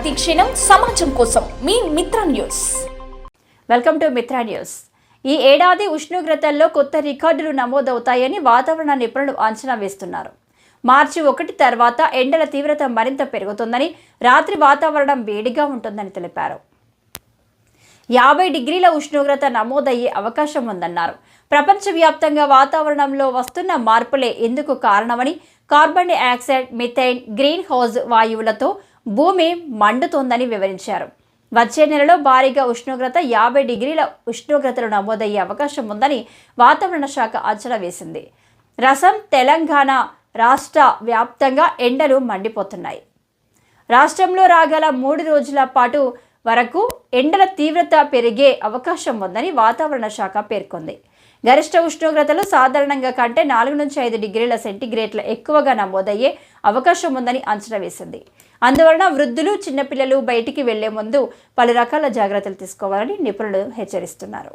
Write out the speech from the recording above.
ప్రతిక్షణం సమాజం కోసం మీ Mitra news. Welcome to Mitra news. ఈ ఏడాది ఉష్ణోగ్రతల్లో కొత్త రికార్డులు నమోదవుతాయని వాతావరణ నిపుణులు అంచనా వేస్తున్నారు. మార్చి ఒకటి తర్వాత ఎండల తీవ్రత మరింత పెరుగుతుందని రాత్రి వాతావరణం వేడిగా ఉంటుందని తెలిపారు. యాభై డిగ్రీల ఉష్ణోగ్రత నమోదయ్యే అవకాశం ఉందన్నారు. ప్రపంచవ్యాప్తంగా వాతావరణంలో వస్తున్న మార్పులే ఇందుకు కారణమని carbon dioxide methane green house వాయువులతో భూమి మండుతోందని వివరించారు. వచ్చే నెలలో భారీగా ఉష్ణోగ్రత యాభై డిగ్రీల ఉష్ణోగ్రతలు నమోదయ్యే అవకాశం ఉందని వాతావరణ శాఖ అంచనా వేసింది. రసం తెలంగాణ రాష్ట్ర వ్యాప్తంగా ఎండలు మండిపోతున్నాయి. రాష్ట్రంలో రాగల మూడు రోజుల పాటు వరకు ఎండల తీవ్రత పెరిగే అవకాశం ఉందని వాతావరణ శాఖ పేర్కొంది. గరిష్ట ఉష్ణోగ్రతలు సాధారణంగా కంటే నాలుగు నుంచి ఐదు డిగ్రీల సెంటీగ్రేడ్ల ఎక్కువగా నమోదయ్యే అవకాశం ఉందని అంచనా వేసింది. అందువలన వృద్ధులు చిన్నపిల్లలు బయటికి వెళ్ళే ముందు పలు రకాల జాగ్రత్తలు తీసుకోవాలని నిపుణులు హెచ్చరిస్తున్నారు.